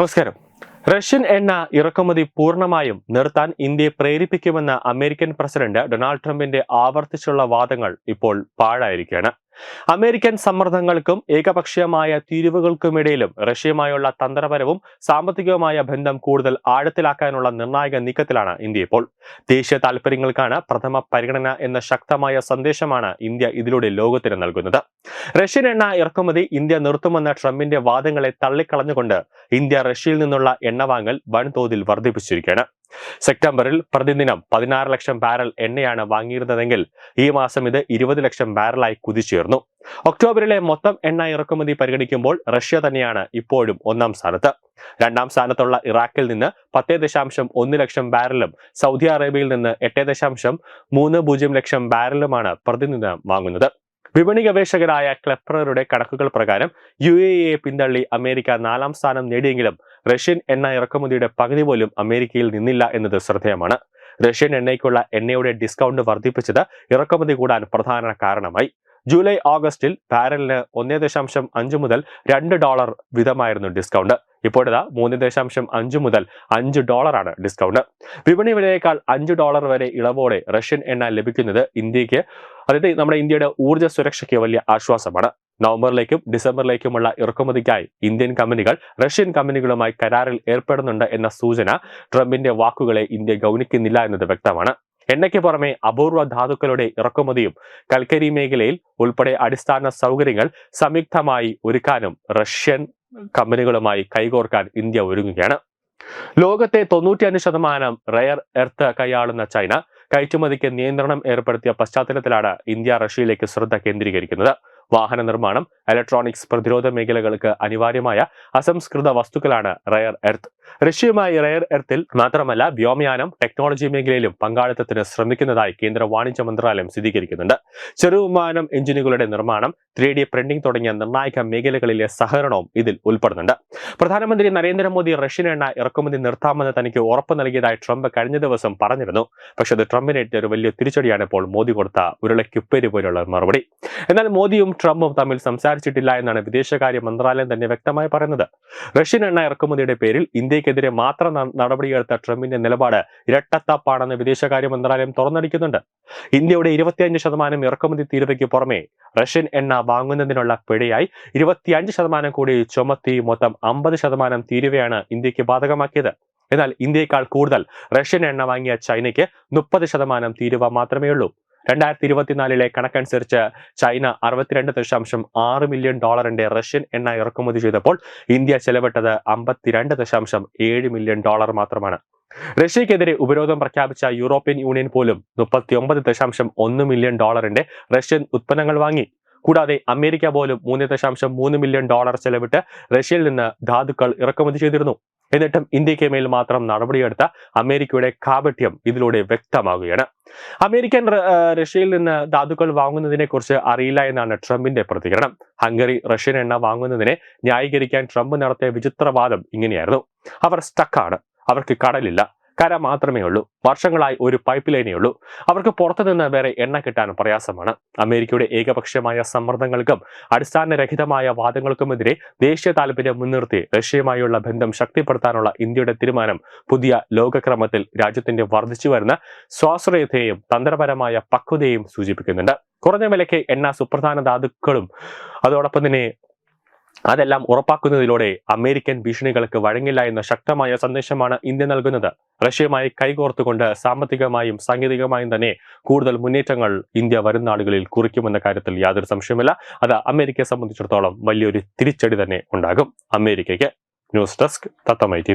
നമസ്കാരം. റഷ്യൻ എണ്ണ ഇറക്കുമതി പൂർണമായും നിർത്താൻ ഇന്ത്യയെ പ്രേരിപ്പിക്കുമെന്ന അമേരിക്കൻ പ്രസിഡന്റ് ഡൊണാൾഡ് ട്രംപിന്റെ ആവർത്തിച്ചുള്ള വാദങ്ങൾ ഇപ്പോൾ പാഴായിരിക്കുകയാണ്. അമേരിക്കൻ സമ്മർദ്ദങ്ങൾക്കും ഏകപക്ഷീയമായ തീരുവകൾക്കുമിടയിലും റഷ്യയുമായുള്ള തന്ത്രപരവും സാമ്പത്തികവുമായ ബന്ധം കൂടുതൽ ആഴത്തിലാക്കാനുള്ള നിർണായക നീക്കത്തിലാണ് ഇന്ത്യ ഇപ്പോൾ. ദേശീയ താൽപര്യങ്ങൾക്കാണ് പ്രഥമ പരിഗണന എന്ന ശക്തമായ സന്ദേശമാണ് ഇന്ത്യ ഇതിലൂടെ ലോകത്തിന് നൽകുന്നത്. റഷ്യൻ എണ്ണ ഇറക്കുമതി ഇന്ത്യ നിർത്തുമെന്ന ട്രംപിന്റെ വാദങ്ങളെ തള്ളിക്കളഞ്ഞുകൊണ്ട് ഇന്ത്യ റഷ്യയിൽ നിന്നുള്ള എണ്ണ വാങ്ങൽ വൻതോതിൽ വർദ്ധിപ്പിച്ചിരിക്കുകയാണ്. സെപ്റ്റംബറിൽ പ്രതിദിനം പതിനാറ് ലക്ഷം ബാരൽ എണ്ണയാണ് വാങ്ങിയിരുന്നതെങ്കിൽ ഈ മാസം ഇത് ഇരുപത് ലക്ഷം ബാരലായി കുതിച്ചുയർന്നു. ഒക്ടോബറിലെ മൊത്തം എണ്ണ ഇറക്കുമതി പരിഗണിക്കുമ്പോൾ റഷ്യ തന്നെയാണ് ഇപ്പോഴും ഒന്നാം സ്ഥാനത്ത്. രണ്ടാം സ്ഥാനത്തുള്ള ഇറാഖിൽ നിന്ന് പത്തേ ദശാംശം ഒന്ന് ലക്ഷം ബാരലും സൗദി അറേബ്യയിൽ നിന്ന് എട്ടേ ദശാംശം മൂന്ന് പൂജ്യം ലക്ഷം ബാരലുമാണ് പ്രതിദിനം വാങ്ങുന്നത്. വിപണി ഗവേഷകരായ ക്ലെപ്രറുടെ കണക്കുകൾ പ്രകാരം യു എ എ പിന്തള്ളി അമേരിക്ക നാലാം സ്ഥാനം നേടിയെങ്കിലും റഷ്യൻ എണ്ണ ഇറക്കുമതിയുടെ പകുതി പോലും അമേരിക്കയിൽ നിന്നില്ല എന്നത് ശ്രദ്ധേയമാണ്. റഷ്യൻ എണ്ണയ്ക്കുള്ള എണ്ണയുടെ ഡിസ്കൗണ്ട് വർദ്ധിപ്പിച്ചത് ഇറക്കുമതി കൂടാൻ പ്രധാന കാരണമായി. ജൂലൈ ഓഗസ്റ്റിൽ ബാരലിന് ഒന്നേ ദശാംശം അഞ്ച് മുതൽ രണ്ട് ഡോളർ വിധമായിരുന്നു ഡിസ്കൗണ്ട്. ഇപ്പോഴിതാ മൂന്ന് ദശാംശം അഞ്ച് മുതൽ അഞ്ച് ഡോളറാണ് ഡിസ്കൗണ്ട് വിപണി വിലയേക്കാൾ അഞ്ച് ഡോളർ വരെ ഇളവോടെ റഷ്യൻ എണ്ണ ലഭിക്കുന്നത് ഇന്ത്യയ്ക്ക് അതായത് നമ്മുടെ ഇന്ത്യയുടെ ഊർജ സുരക്ഷയ്ക്ക് വലിയ ആശ്വാസമാണ്. നവംബറിലേക്കും ഡിസംബറിലേക്കുമുള്ള ഇറക്കുമതിക്കായി ഇന്ത്യൻ കമ്പനികൾ റഷ്യൻ കമ്പനികളുമായി കരാറിൽ ഏർപ്പെടുന്നുണ്ട് എന്ന സൂചന ട്രംപിന്റെ വാക്കുകളെ ഇന്ത്യ ഗൗനിക്കുന്നില്ല എന്നത് വ്യക്തമാണ്. എണ്ണയ്ക്ക് പുറമെ അപൂർവ ധാതുക്കളുടെ ഇറക്കുമതിയും കൽക്കരി മേഖലയിൽ ഉൾപ്പെടെ അടിസ്ഥാന സൗകര്യങ്ങൾ സംയുക്തമായി ഒരുക്കാനും റഷ്യൻ കമ്പനികളുമായി കൈകോർക്കാൻ ഇന്ത്യ ഒരുങ്ങുകയാണ്. ലോകത്തെ തൊണ്ണൂറ്റിയഞ്ച് ശതമാനം റയർ എർത്ത് കൈയാളുന്ന ചൈന കയറ്റുമതിക്ക് നിയന്ത്രണം ഏർപ്പെടുത്തിയ പശ്ചാത്തലത്തിലാണ് ഇന്ത്യ റഷ്യയിലേക്ക് ശ്രദ്ധ കേന്ദ്രീകരിക്കുന്നത്. വാഹന നിർമ്മാണം ഇലക്ട്രോണിക്സ് പ്രതിരോധ മേഖലകൾക്ക് അനിവാര്യമായ അസംസ്കൃത വസ്തുക്കളാണ് റയർ എർത്ത് റഷ്യയുമായി റയർ എർത്തിൽ മാത്രമല്ല വ്യോമയാനം ടെക്നോളജി മേഖലയിലും പങ്കാളിത്തത്തിന് ശ്രമിക്കുന്നതായി കേന്ദ്ര വാണിജ്യ മന്ത്രാലയം സ്ഥിരീകരിക്കുന്നുണ്ട്. ചെറുവിമാനം എഞ്ചിനുകളുടെ നിർമ്മാണം ത്രീ ഡി പ്രിന്റിംഗ് തുടങ്ങിയ നിർണായക മേഖലകളിലെ സഹകരണവും ഇതിൽ ഉൾപ്പെടുന്നുണ്ട്. പ്രധാനമന്ത്രി നരേന്ദ്രമോദി റഷ്യൻ എണ്ണ ഇറക്കുമതി നിർത്താമെന്ന് തനിക്ക് ഉറപ്പ് നൽകിയതായി ട്രംപ് കഴിഞ്ഞ ദിവസം പറഞ്ഞിരുന്നു. പക്ഷെ അത് ട്രംപിനേറ്റ ഒരു വലിയ തിരിച്ചടിയാണ് ഇപ്പോൾ മോദി കൊടുത്ത ഉരുളയ്ക്കുപ്പേരി പോലുള്ള മറുപടി. എന്നാൽ മോദിയും ട്രംപും തമ്മിൽ സംസാരിച്ചിട്ടില്ല എന്നാണ് വിദേശകാര്യ മന്ത്രാലയം തന്നെ വ്യക്തമായി പറയുന്നത്. റഷ്യൻ എണ്ണ ഇറക്കുമതിയുടെ പേരിൽ ഇന്ത്യക്കെതിരെ മാത്രം നടപടിയെടുത്ത ട്രംപിന്റെ നിലപാട് ഇരട്ടത്താപ്പാണെന്ന് വിദേശകാര്യ മന്ത്രാലയം തുറന്നടിക്കുന്നുണ്ട്. ഇന്ത്യയുടെ ഇരുപത്തിയഞ്ച് ശതമാനം ഇറക്കുമതി തീരുവയ്ക്ക് പുറമെ റഷ്യൻ എണ്ണ വാങ്ങുന്നതിനുള്ള പിഴയായി ഇരുപത്തിയഞ്ച് ശതമാനം കൂടി ചുമത്തി മൊത്തം അമ്പത് ശതമാനം തീരുവയാണ് ഇന്ത്യയ്ക്ക് ബാധകമാക്കിയത്. എന്നാൽ ഇന്ത്യയേക്കാൾ കൂടുതൽ റഷ്യൻ എണ്ണ വാങ്ങിയ ചൈനയ്ക്ക് മുപ്പത് ശതമാനം തീരുവ മാത്രമേ ഉള്ളൂ രണ്ടായിരത്തി ഇരുപത്തിനാലിലെ കണക്കനുസരിച്ച് ചൈന അറുപത്തിരണ്ട് ദശാംശം ആറ് മില്യൺ ഡോളറിന്റെ റഷ്യൻ എണ്ണ ഇറക്കുമതി ചെയ്തപ്പോൾ ഇന്ത്യ ചെലവിട്ടത് അമ്പത്തിരണ്ട് ദശാംശം ഏഴ് മില്യൺ ഡോളർ മാത്രമാണ്. റഷ്യക്കെതിരെ ഉപരോധം പ്രഖ്യാപിച്ച യൂറോപ്യൻ യൂണിയൻ പോലും മുപ്പത്തിയൊമ്പത് ദശാംശം ഒന്ന് മില്യൺ ഡോളറിന്റെ റഷ്യൻ ഉത്പന്നങ്ങൾ വാങ്ങി. കൂടാതെ അമേരിക്ക പോലും മൂന്ന് ദശാംശം മൂന്ന് മില്യൺ ഡോളർ ചെലവിട്ട് റഷ്യയിൽ നിന്ന് ധാതുക്കൾ ഇറക്കുമതി ചെയ്തിരുന്നു. എന്നിട്ടും ഇന്ത്യയ്ക്ക് മേൽ മാത്രം നടപടിയെടുത്ത അമേരിക്കയുടെ കാപട്യം ഇതിലൂടെ വ്യക്തമാകുകയാണ്. അമേരിക്കൻ റഷ്യയിൽ നിന്ന് ധാതുക്കൾ വാങ്ങുന്നതിനെ കുറിച്ച് അറിയില്ല എന്നാണ് ട്രംപിന്റെ പ്രതികരണം. ഹംഗറി റഷ്യൻ എണ്ണ വാങ്ങുന്നതിനെ ന്യായീകരിക്കാൻ ട്രംപ് നടത്തിയ വിചിത്രവാദം ഇങ്ങനെയായിരുന്നു. അവർ സ്റ്റക്കാണ് അവർക്ക് കടലില്ല. കര മാത്രമേ ഉള്ളൂ. വർഷങ്ങളായി ഒരു പൈപ്പ് ലൈനേ ഉള്ളൂ. അവർക്ക് പുറത്തുനിന്ന് വേറെ എണ്ണ കിട്ടാൻ പ്രയാസമാണ്. അമേരിക്കയുടെ ഏകപക്ഷീയമായ സമ്മർദ്ദങ്ങൾക്കും അടിസ്ഥാനരഹിതമായ വാദങ്ങൾക്കുമെതിരെ ദേശീയ താല്പര്യം മുൻനിർത്തി റഷ്യയുമായുള്ള ബന്ധം ശക്തിപ്പെടുത്താനുള്ള ഇന്ത്യയുടെ തീരുമാനം പുതിയ ലോകക്രമത്തിൽ രാജ്യത്തിന്റെ വർദ്ധിച്ചു വരുന്ന സ്വാശ്രയതയെയും തന്ത്രപരമായ പക്വതയും സൂചിപ്പിക്കുന്നുണ്ട്. കുറഞ്ഞ വിലയ്ക്ക് എണ്ണ സുപ്രധാന ധാതുക്കളും അതോടൊപ്പം തന്നെ അതെല്ലാം ഉറപ്പാക്കുന്നതിലൂടെ അമേരിക്കൻ ഭീഷണികൾക്ക് വഴങ്ങില്ല എന്ന ശക്തമായ സന്ദേശമാണ് ഇന്ത്യ നൽകുന്നത്. റഷ്യയുമായി കൈകോർത്തുകൊണ്ട് സാമ്പത്തികമായും സാങ്കേതികമായും തന്നെ കൂടുതൽ മുന്നേറ്റങ്ങൾ ഇന്ത്യ വരും നാടുകളിൽ കുറിക്കുമെന്ന കാര്യത്തിൽ യാതൊരു സംശയമില്ല അത് അമേരിക്കയെ സംബന്ധിച്ചിടത്തോളം വലിയൊരു തിരിച്ചടി തന്നെ ഉണ്ടാകും. അമേരിക്കയ്ക്ക് ന്യൂസ് ഡെസ്ക് തത്തമൈ ടി